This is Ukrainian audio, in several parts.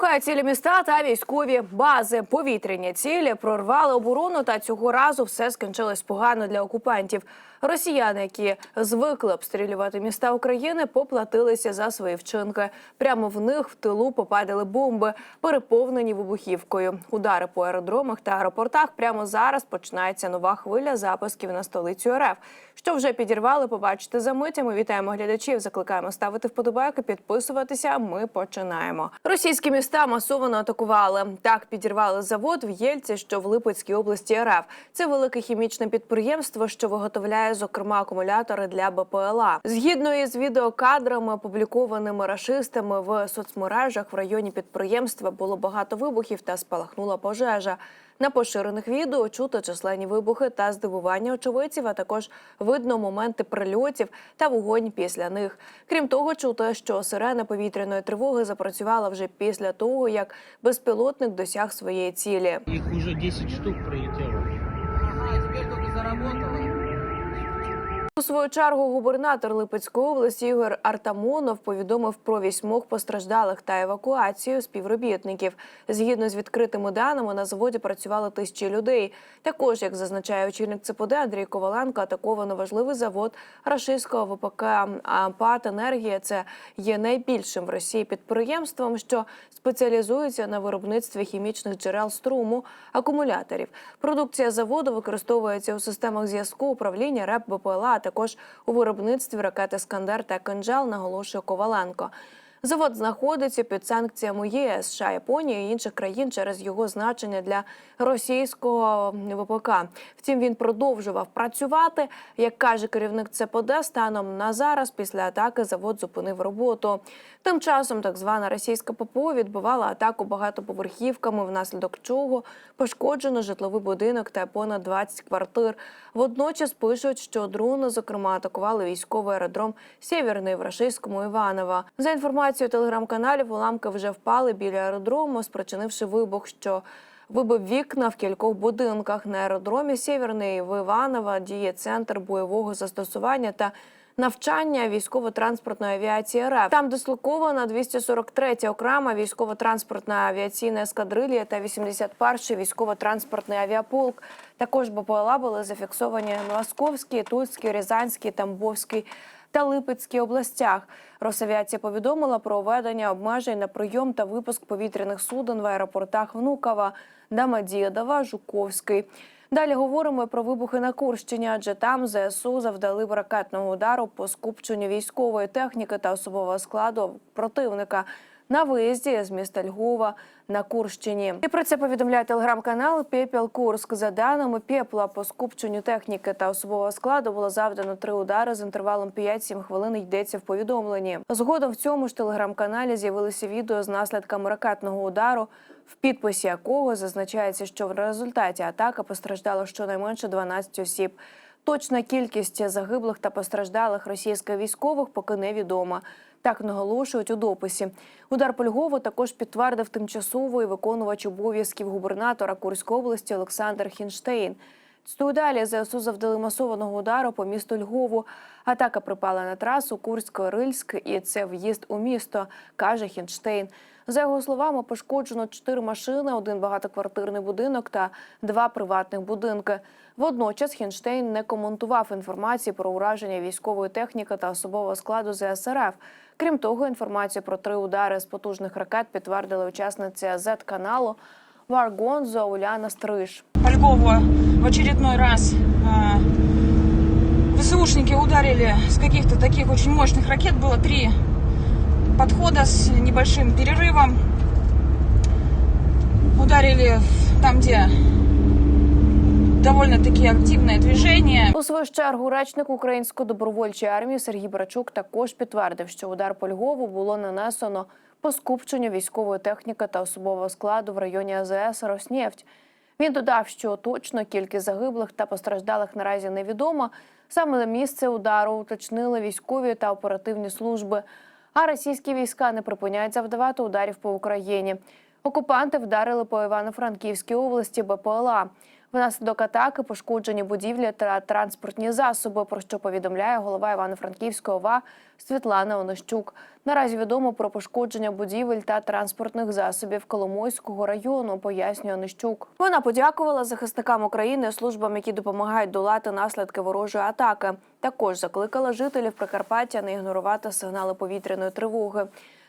Штовхають цілі міста та військові бази. Повітряні цілі прорвали оборону, та цього разу все скінчилось погано для окупантів. Росіяни, які звикли обстрілювати міста України, поплатилися за свої вчинки. Прямо в них в тилу попадали бомби, переповнені вибухівкою. Удари по аеродромах та аеропортах. Прямо зараз починається нова хвиля запусків на столицю РФ. Що вже підірвали, побачите за митями. Вітаємо глядачів. Закликаємо ставити вподобайки, підписуватися. Ми починаємо. Російські міста масово атакували. Так підірвали завод в Єльці, що в Липецькій області РФ. Це велике хімічне підприємство, що виготовляє зокрема акумулятори для БПЛА. Згідно із відеокадрами, опублікованими рашистами в соцмережах в районі підприємства було багато вибухів та спалахнула пожежа. На поширених відео чути численні вибухи та здивування очевидців, а також видно моменти прильотів та вогонь після них. Крім того, чути, що сирена повітряної тривоги запрацювала вже після того, як безпілотник досяг своєї цілі. Их уже 10 штук прилетело. У свою чергу губернатор Липецької області Ігор Артамонов повідомив про вісьмох постраждалих та евакуацію співробітників. Згідно з відкритими даними, на заводі працювали тисячі людей. Також, як зазначає очільник ЦПД Андрій Коваленко, атаковано важливий завод рашистського ВПК «Пат Енергія. Це є найбільшим в Росії підприємством, що спеціалізується на виробництві хімічних джерел струму, акумуляторів. Продукція заводу використовується у системах зв'язку, управління РЕП БПЛА, а також у виробництві ракети Скандер та «Кинджал», наголошує Коваленко. Завод знаходиться під санкціями ЄС, США, Японії і інших країн через його значення для російського ВПК. Втім, він продовжував працювати. Як каже керівник ЦПД, станом на зараз після атаки завод зупинив роботу. Тим часом так звана російська ППО відбивала атаку багатоповерхівками, внаслідок чого пошкоджено житловий будинок та понад 20 квартир. Водночас пишуть, що дрони, зокрема, атакували військовий аеродром Сєвєрний в рашистському Іваново. За інформацією телеграм-каналів, уламки вже впали біля аеродрому, спричинивши вибух, що Вибив вікна в кількох будинках на аеродромі Сєвєрний в Іваново діє центр бойового застосування та навчання військово-транспортної авіації РФ. Там дислокована 243 окрема військово-транспортна авіаційна ескадрилья та 81-й військово-транспортний авіаполк. Також БПЛА були зафіксовані в Московській, Тульській, Рязанській, Тамбовській та Липецькій областях. Росавіація повідомила про введення обмежень на прийом та випуск повітряних суден в аеропортах Внукова, Дамадієдова, Жуковський. Далі говоримо про вибухи на Курщині, адже там ЗСУ завдали ракетного удару по скупченню військової техніки та особового складу противника на виїзді з міста Львова на Курщині. І про це повідомляє телеграм-канал Пепел Курск. За даними Пепла, по скупченню техніки та особового складу було завдано три удари з інтервалом 5-7 хвилин. Йдеться в повідомленні. Згодом в цьому ж телеграм-каналі з'явилися відео з наслідками ракетного удару, в підписі якого зазначається, що в результаті атаки постраждало щонайменше 12 осіб. Точна кількість загиблих та постраждалих російських військових поки невідома. Так наголошують у дописі. Удар по Львову також підтвердив тимчасовий виконувач обов'язків губернатора Курської області Олександр Хінштейн. Цитую далі ЗСУ завдали масованого удару по місту Львову. Атака припала на трасу Курсько-Рильськ, і це в'їзд у місто, каже Хінштейн. За його словами, пошкоджено чотири машини, один багатоквартирний будинок та два приватних будинки. Водночас Хінштейн не коментував інформації про ураження військової техніки та особового складу ЗСРФ. Крім того, інформацію про три удари з потужних ракет підтвердила учасниця Z-каналу Варгонзо Уляна Стриж. по в очередной раз ВСУшники ударили с каких-то таких очень мощных ракет. Было три подхода с небольшим перерывом. Ударили там, где довольно-таки активное движение. У свою чергу речник української добровольчої армії Сергій Брачук також підтвердив, що удар по Львову було нанесено по скупченню військової техніки та особового складу в районі АЗС «Роснефть». Він додав, що точно кількість загиблих та постраждалих наразі невідома. Саме місце удару уточнили військові та оперативні служби. А російські війська не припиняють завдавати ударів по Україні. Окупанти вдарили по Івано-Франківській області БПЛА. Внаслідок атаки пошкоджені будівлі та транспортні засоби, про що повідомляє голова Івано-Франківської ОВА Світлана Онищук. Наразі відомо про пошкодження будівель та транспортних засобів Коломойського району, пояснює Онищук. Вона подякувала захисникам України, службам, які допомагають долати наслідки ворожої атаки. Також закликала жителів Прикарпаття не ігнорувати сигнали повітряної тривоги.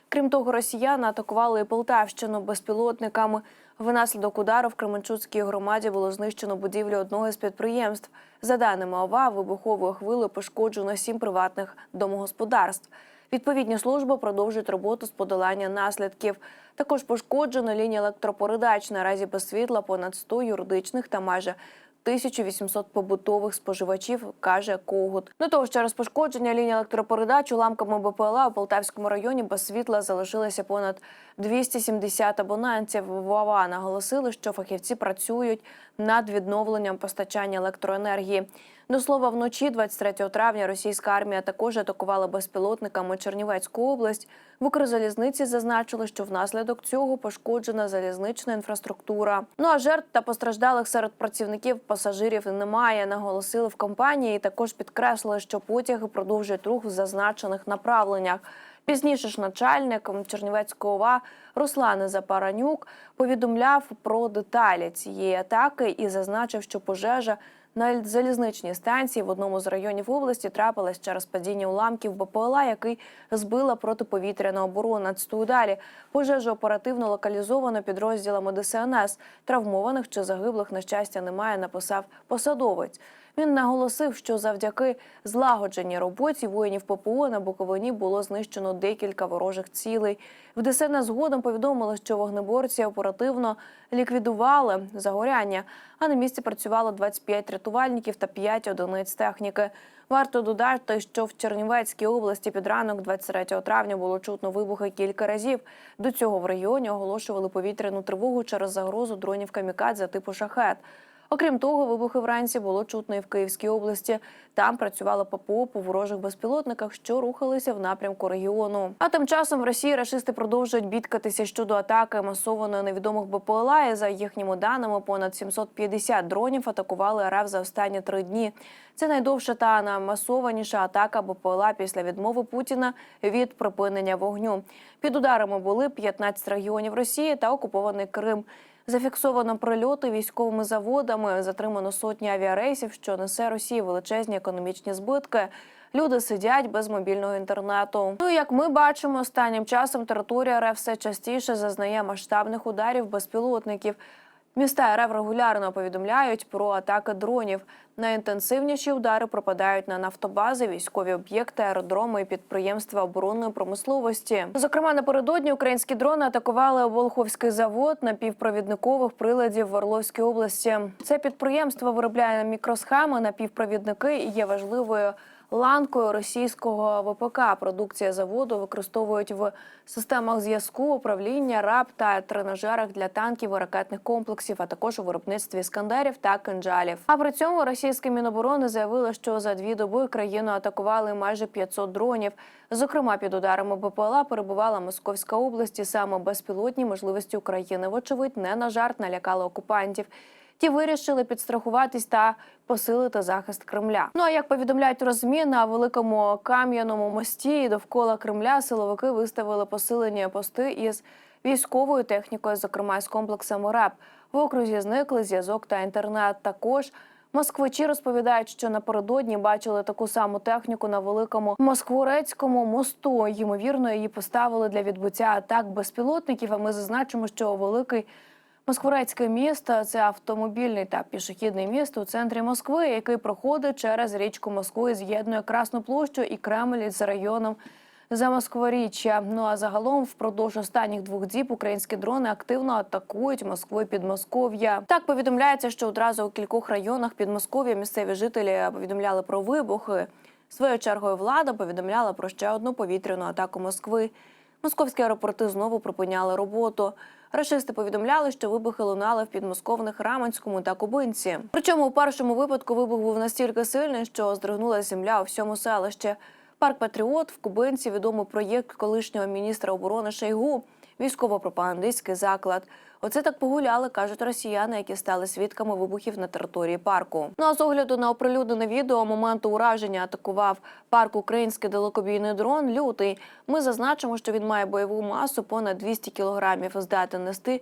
Крім того, росіяни атакували і Полтавщину безпілотниками. Внаслідок удару в Кременчуцькій громаді було знищено будівлю одного з підприємств. За даними ОВА, вибуховою хвилею пошкоджено сім приватних домогосподарств. Відповідні служби продовжують роботу з подолання наслідків. Також пошкоджено лінія електропередач. Наразі без світла понад 100 юридичних та майже 1800 побутових споживачів, каже Когут. До того через пошкодження лінії електропередач уламками БПЛА у Полтавському районі без світла залишилося понад 270 абонентів. В ОВА наголосили, що фахівці працюють над відновленням постачання електроенергії. До слова, вночі 23 травня російська армія також атакувала безпілотниками Чернівецьку область. В Укрзалізниці зазначили, що внаслідок цього пошкоджена залізнична інфраструктура. Ну а жертв та постраждалих серед працівників пасажирів немає. Наголосили в компанії. і Також підкреслили, що потяги продовжують рух в зазначених направленнях. Пізніше ж начальник Чернівецького ОВА Руслан Запаранюк повідомляв про деталі цієї атаки і зазначив, що пожежа на залізничній станції в одному з районів області трапилось через падіння уламків БПЛА, який збила протиповітряна оборона. Цитую далі пожежу оперативно локалізовано підрозділами ДСНС. Травмованих чи загиблих на щастя немає. Написав посадовець. Він наголосив, що завдяки злагодженій роботі воїнів ППО на Буковині було знищено декілька ворожих цілей. В ДСНС згодом повідомили, що вогнеборці оперативно ліквідували загоряння, а на місці працювало 25 рятувальників та 5 одиниць техніки. Варто додати, що в Чернівецькій області під ранок 23 травня було чутно вибухи кілька разів. До цього в регіоні оголошували повітряну тривогу через загрозу дронів камікадзе типу шахет. Окрім того, вибухи вранці було чутно і в Київській області. Там працювало ППО по ворожих безпілотниках, що рухалися в напрямку регіону. А тим часом в Росії рашисти продовжують бідкатися щодо атаки масованої невідомих БПЛА. І за їхніми даними, понад 750 дронів атакували РФ за останні три дні. Це найдовша та намасованіша атака БПЛА після відмови Путіна від припинення вогню. Під ударами були 15 регіонів Росії та окупований Крим. Зафіксовано прильоти військовими заводами, затримано сотні авіарейсів, що несе Росії величезні економічні збитки. Люди сидять без мобільного інтернету. Ну як ми бачимо, останнім часом територія РФ все частіше зазнає масштабних ударів безпілотників. Міста РФ регулярно повідомляють про атаки дронів. Найінтенсивніші удари пропадають на нафтобази, військові об'єкти, аеродроми і підприємства оборонної промисловості. Зокрема, напередодні українські дрони атакували Волховський завод напівпровідникових приладів в Орловській області. Це підприємство виробляє мікросхеми, напівпровідники і є важливою ланкою російського ВПК. Продукція заводу використовують в системах зв'язку, управління, РАП та тренажерах для танків і ракетних комплексів, а також у виробництві іскандерів та кинджалів. А при цьому російське міноборони заявило, що за дві доби країну атакували майже 500 дронів. Зокрема, під ударами БПЛА перебувала Московська область, і саме безпілотні можливості України, вочевидь, не на жарт налякали окупантів. Ті вирішили підстрахуватись та посилити захист Кремля. Ну а як повідомляють розмі на великому кам'яному мості довкола Кремля силовики виставили посилені пости із військовою технікою, зокрема з комплексом РЕП. В окрузі зникли зв'язок та інтернет. Також Москвичі розповідають, що напередодні бачили таку саму техніку на великому Москворецькому мосту. Ймовірно, її поставили для відбуття атак безпілотників. А ми зазначимо, що великий Москворецьке місто це автомобільний та пішохідний міст у центрі Москви, який проходить через річку Москву і з'єднує Красну площу і Кремль з районом Замоскворіччя. Ну а загалом впродовж останніх двох діб українські дрони активно атакують Москву і Підмосков'я. Так повідомляється, що одразу у кількох районах Підмосков'я місцеві жителі повідомляли про вибухи. Своєю чергою влада повідомляла про ще одну повітряну атаку Москви. Московські аеропорти знову припиняли роботу. Рашисти повідомляли, що вибухи лунали в підмосковних Раманському та Кубинці. Причому у першому випадку вибух був настільки сильний, що здригнула земля у всьому селищі. Парк Патріот в Кубинці відомий проєкт колишнього міністра оборони Шойгу. Військово-пропагандистський заклад. Оце так погуляли, кажуть росіяни, які стали свідками вибухів на території парку. Ну а з огляду на оприлюднене відео моменту ураження атакував парк український далекобійний дрон Лютий. Ми зазначимо, що він має бойову масу понад 200 кілограмів, здатен нести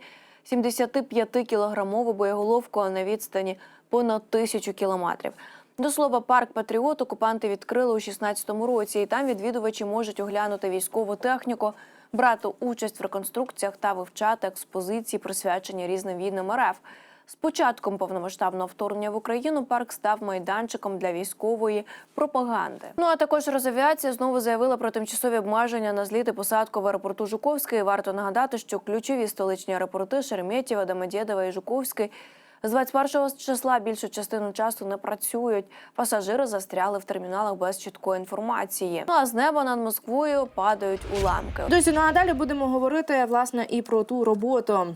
75-кілограмову боєголовку на відстані понад тисячу кілометрів. До слова, парк Патріот окупанти відкрили у 16-му році, і там відвідувачі можуть оглянути військову техніку, брати участь в реконструкціях та вивчати експозиції, присвячені різним війнам РФ. З початком повномасштабного вторгнення в Україну парк став майданчиком для військової пропаганди. Ну а також Росавіація знову заявила про тимчасові обмеження на зліт і посадку в аеропорту Жуковський. Варто нагадати, що ключові столичні аеропорти Шереметьєва, Домодєдова і Жуковський з 21 числа більшу частину часу не працюють. Пасажири застряли в терміналах без чіткої інформації. Ну а з неба над Москвою падають уламки. Друзі, ну а далі будемо говорити власне і про ту роботу.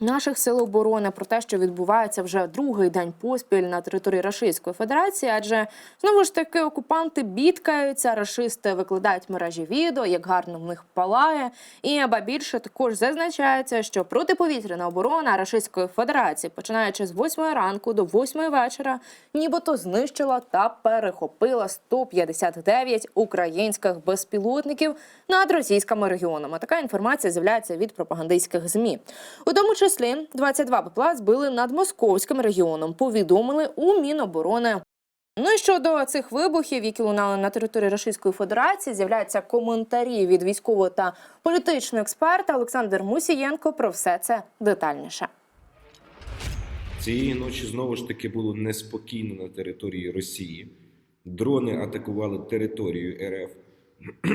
Наших сил оборони про те, що відбувається вже другий день поспіль на території Російської Федерації, адже знову ж таки окупанти бідкаються, рашисти викладають мережі відео, як гарно в них палає. І аба більше також зазначається, що протиповітряна оборона Російської Федерації, починаючи з 8 ранку до 8 вечора, нібито знищила та перехопила 159 українських безпілотників над російськими регіонами. Така інформація з'являється від пропагандистських змі. У тому числі 22 БПЛА збили над московським регіоном. Повідомили у Міноборони. Ну і щодо цих вибухів, які лунали на території Російської Федерації, з'являються коментарі від військового та політичного експерта Олександр Мусієнко. Про все це детальніше. Цієї ночі знову ж таки було неспокійно на території Росії. Дрони атакували територію РФ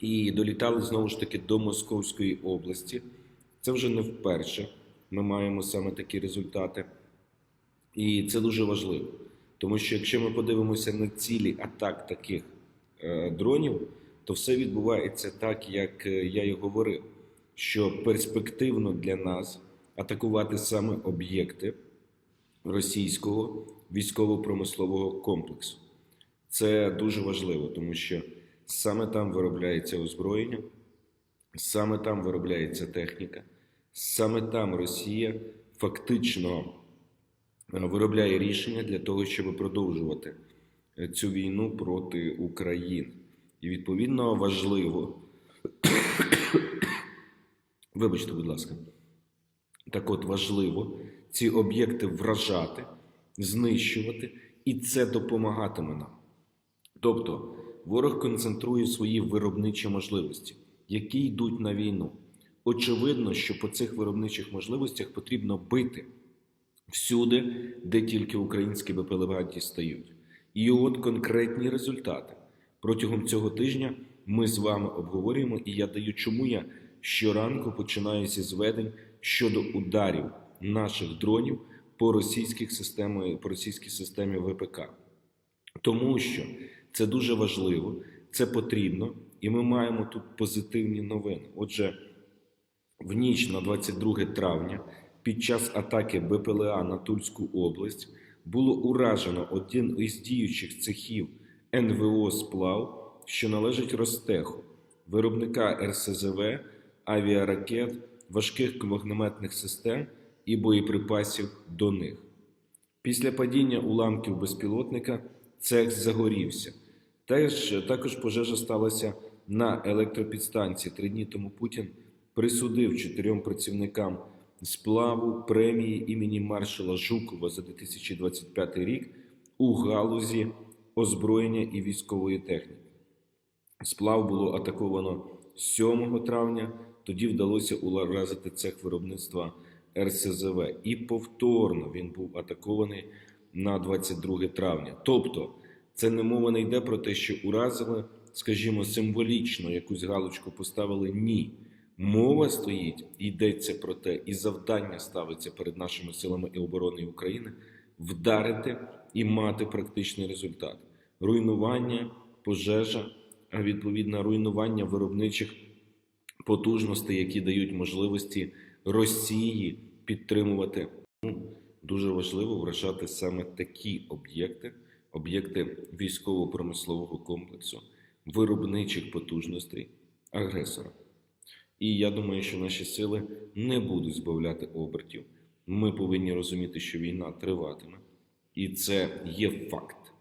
і долітали знову ж таки до Московської області. Це вже не вперше. Ми маємо саме такі результати. І це дуже важливо. Тому що якщо ми подивимося на цілі атак таких е, дронів, то все відбувається так, як е, я і говорив, що перспективно для нас атакувати саме об'єкти російського військово-промислового комплексу. Це дуже важливо, тому що саме там виробляється озброєння, саме там виробляється техніка, саме там Росія фактично е, виробляє рішення для того, щоб продовжувати е, цю війну проти України. І відповідно важливо, вибачте, будь ласка, так от важливо ці об'єкти вражати, знищувати, і це допомагатиме нам. Тобто ворог концентрує свої виробничі можливості, які йдуть на війну. Очевидно, що по цих виробничих можливостях потрібно бити всюди, де тільки українські БПЛА дістають. І от конкретні результати. Протягом цього тижня ми з вами обговорюємо, і я даю, чому я щоранку починаю зі зведень щодо ударів наших дронів по російських системах, по російській системі ВПК. Тому що це дуже важливо, це потрібно, і ми маємо тут позитивні новини. Отже, в ніч на 22 травня під час атаки БПЛА на Тульську область було уражено один із діючих цехів НВО Сплав, що належить Ростеху, виробника РСЗВ, авіаракет, важких вогнеметних систем і боєприпасів до них. Після падіння уламків безпілотника цех загорівся. Теж, також пожежа сталася на електропідстанції. Три дні тому Путін присудив чотирьом працівникам сплаву премії імені маршала Жукова за 2025 рік у галузі озброєння і військової техніки. Сплав було атаковано 7 травня, тоді вдалося уразити цех виробництва РСЗВ. І повторно він був атакований на 22 травня. Тобто, це не мова не йде про те, що уразили, скажімо, символічно якусь галочку поставили. Ні. Мова стоїть, йдеться про те, і завдання ставиться перед нашими силами і оборони України вдарити і мати практичний результат. Руйнування, пожежа, а відповідно руйнування виробничих потужностей, які дають можливості Росії підтримувати. Ну, Дуже важливо вражати саме такі об'єкти, об'єкти військово-промислового комплексу, виробничих потужностей агресора. І я думаю, що наші сили не будуть збавляти обертів. Ми повинні розуміти, що війна триватиме, і це є факт.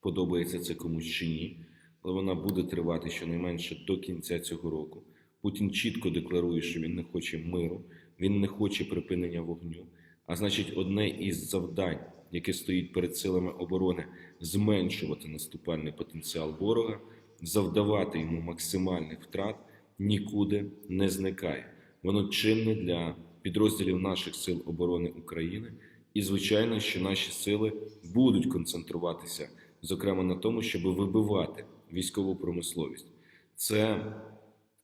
Подобається це комусь чи ні, але вона буде тривати щонайменше до кінця цього року. Путін чітко декларує, що він не хоче миру, він не хоче припинення вогню. А значить, одне із завдань, яке стоїть перед силами оборони, зменшувати наступальний потенціал ворога, завдавати йому максимальних втрат, нікуди не зникає. Воно чинне для підрозділів наших сил оборони України. І звичайно, що наші сили будуть концентруватися, зокрема на тому, щоб вибивати військову промисловість. Це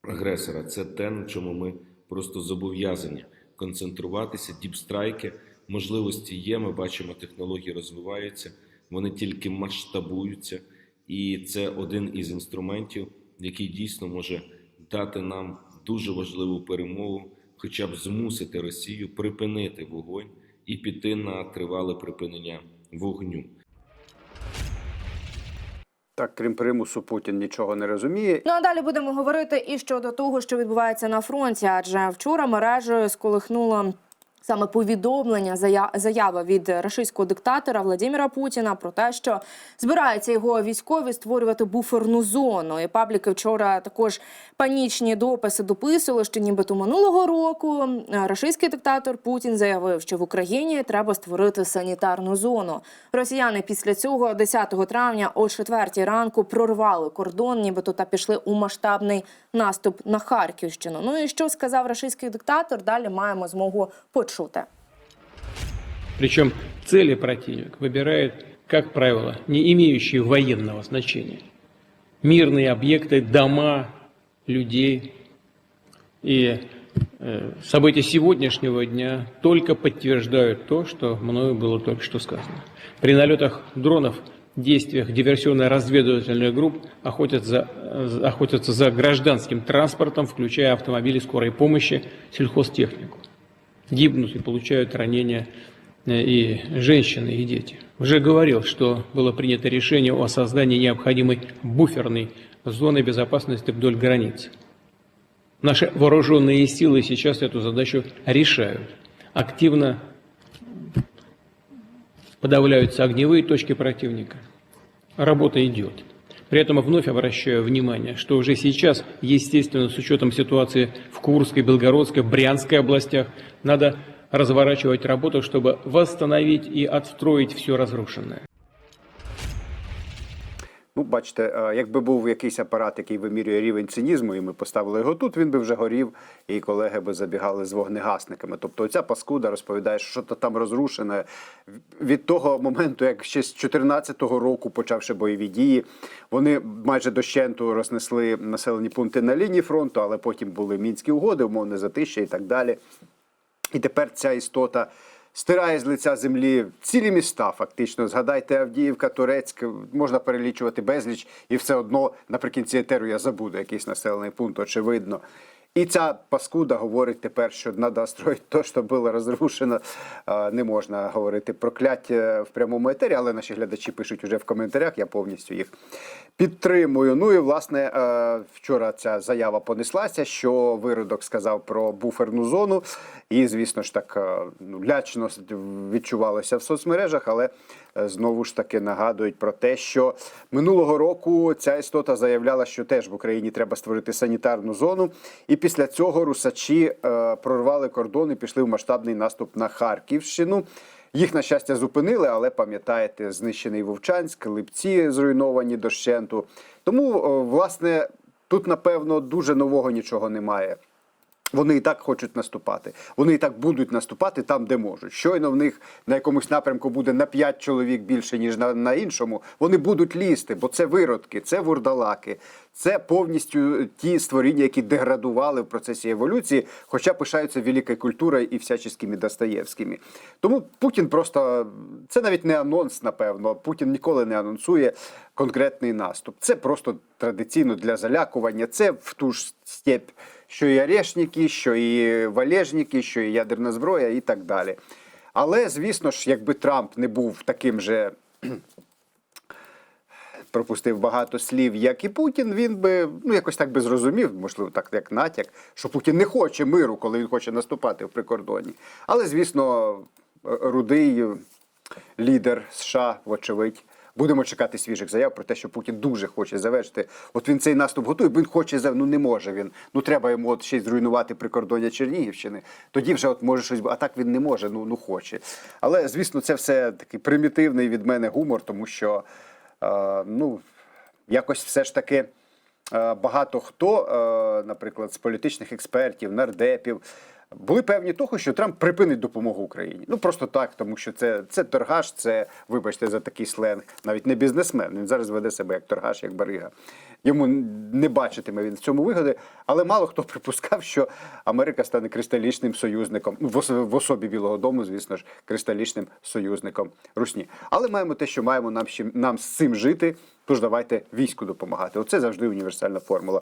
агресора, це те, на чому ми просто зобов'язані концентруватися. Діпстрайки, можливості є. Ми бачимо, технології розвиваються, вони тільки масштабуються, і це один із інструментів, який дійсно може дати нам дуже важливу перемогу, хоча б змусити Росію припинити вогонь і піти на тривале припинення вогню. Так, крім примусу, Путін нічого не розуміє. Ну а далі будемо говорити і щодо того, що відбувається на фронті. Адже вчора мережею сколихнуло саме повідомлення, зая- заява від рашистського диктатора Владимира Путіна про те, що збираються його військові створювати буферну зону. І пабліки вчора також панічні дописи дописували, що нібито минулого року рашистський диктатор Путін заявив, що в Україні треба створити санітарну зону. Росіяни після цього 10 травня о 4 ранку прорвали кордон, нібито та пішли у масштабний наступ на Харківщину. Ну і що сказав рашистський диктатор? Далі маємо змогу почути. Причем цели противник выбирает, как правило, не имеющие военного значения. Мирные объекты, дома, людей. И э, события сегодняшнего дня только подтверждают то, что мною было только что сказано. При налетах дронов, действиях диверсионно-разведывательных групп охотятся, э, охотятся за гражданским транспортом, включая автомобили скорой помощи, сельхозтехнику гибнут и получают ранения э, и женщины, и дети. Уже говорил, что было принято решение о создании необходимой буферной зоны безопасности вдоль границ. Наши вооруженные силы сейчас эту задачу решают. Активно подавляются огневые точки противника. Работа идет. При этом вновь обращаю внимание, что уже сейчас, естественно, с учетом ситуации в Курской, Белгородской, Брянской областях, надо разворачивать работу, чтобы восстановить и отстроить все разрушенное. Ну, бачите, е, якби був якийсь апарат, який вимірює рівень цинізму, і ми поставили його тут, він би вже горів, і колеги би забігали з вогнегасниками. Тобто, оця паскуда розповідає, що то там розрушене. Від того моменту, як ще з 2014 року, почавши бойові дії, вони майже дощенту рознесли населені пункти на лінії фронту, але потім були мінські угоди, умовне затища і так далі. І тепер ця істота стирає з лиця землі цілі міста. Фактично, згадайте Авдіївка, Турецьк, можна перелічувати безліч, і все одно наприкінці етеру я забуду якийсь населений пункт, очевидно. І ця паскуда говорить тепер, що треба строїти те, що було розрушено. Не можна говорити прокляття в прямому етері, але наші глядачі пишуть уже в коментарях. Я повністю їх підтримую. Ну і власне е, вчора ця заява понеслася, що виродок сказав про буферну зону, і звісно ж так е, ну, лячно відчувалося в соцмережах, але знову ж таки нагадують про те, що минулого року ця істота заявляла, що теж в Україні треба створити санітарну зону. І після цього русачі е, прорвали кордон і пішли в масштабний наступ на Харківщину. Їх, на щастя, зупинили, але пам'ятаєте, знищений Вовчанськ, Липці зруйновані дощенту. Тому, е, власне, тут, напевно, дуже нового нічого немає. Вони і так хочуть наступати. Вони і так будуть наступати там, де можуть. Щойно в них на якомусь напрямку буде на 5 чоловік більше, ніж на, на іншому. Вони будуть лізти, бо це виродки, це вурдалаки, це повністю ті створіння, які деградували в процесі еволюції, хоча пишаються великою культурою і всяческими Достоєвськими. Тому Путін просто це навіть не анонс, напевно. Путін ніколи не анонсує конкретний наступ. Це просто традиційно для залякування. Це в ту ж степь що і орешники, що і валежники, що і ядерна зброя, і так далі. Але, звісно ж, якби Трамп не був таким же пропустив багато слів, як і Путін, він би ну якось так би зрозумів, можливо, так як натяк, що Путін не хоче миру, коли він хоче наступати в прикордонні. Але, звісно, рудий лідер США, вочевидь. Будемо чекати свіжих заяв про те, що Путін дуже хоче завершити. От він цей наступ готує, він хоче ну не може він. Ну треба йому от ще й зруйнувати прикордоння Чернігівщини. Тоді вже от може щось, а так він не може, ну ну хоче. Але звісно, це все такий примітивний від мене гумор, тому що е, ну якось все ж таки. е, Багато хто, е, наприклад, з політичних експертів, нардепів, були певні того, що Трамп припинить допомогу Україні. Ну просто так, тому що це, це торгаш, це, вибачте, за такий сленг, навіть не бізнесмен. Він зараз веде себе як торгаш, як барига. Йому не бачитиме він в цьому вигоди, але мало хто припускав, що Америка стане кристалічним союзником в ос- особі Білого Дому, звісно ж, кристалічним союзником Русні. Але маємо те, що маємо нам нам з цим жити. Тож давайте війську допомагати. Оце завжди універсальна формула.